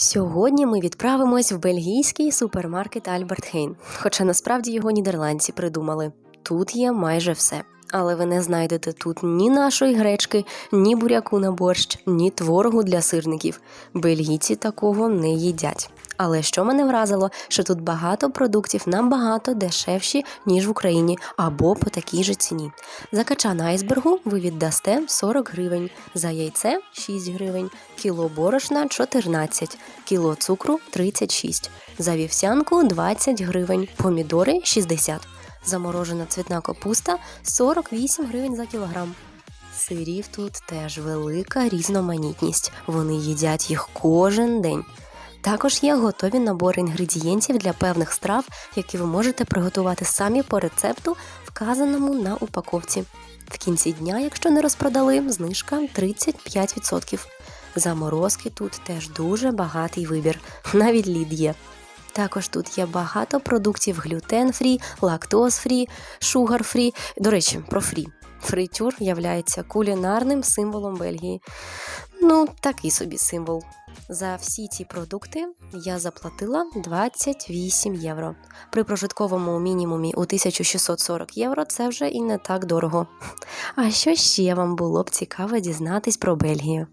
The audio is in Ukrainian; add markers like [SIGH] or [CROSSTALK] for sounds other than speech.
Сьогодні ми відправимось в бельгійський супермаркет Альберт Хейн, хоча насправді його нідерландці придумали. Тут є майже все. Але ви не знайдете тут ні нашої гречки, ні буряку на борщ, ні творогу для сирників. Бельгійці такого не їдять. Але що мене вразило, що тут багато продуктів набагато дешевші, ніж в Україні, або по такій же ціні. За качан айсбергу ви віддасте 40 гривень, за яйце 6 гривень, кіло борошна 14, кіло цукру 36, за вівсянку 20 гривень, помідори 60, заморожена цвітна капуста 48 гривень за кілограм. Сирів тут теж велика різноманітність. Вони їдять їх кожен день. Також є готові набори інгредієнтів для певних страв, які ви можете приготувати самі по рецепту, вказаному на упаковці. В кінці дня, якщо не розпродали, знижка 35%. Заморозки тут теж дуже багатий вибір, [LAUGHS] навіть лід є. Також тут є багато продуктів глютен-фрі, лактоз-фрі, шугар-фрі. До речі, про фрі. Фритюр являється кулінарним символом Бельгії. Ну, такий собі символ. За всі ці продукти я заплатила 28 євро. При прожитковому мінімумі у 1640 євро це вже і не так дорого. А що ще вам було б цікаво дізнатись про Бельгію?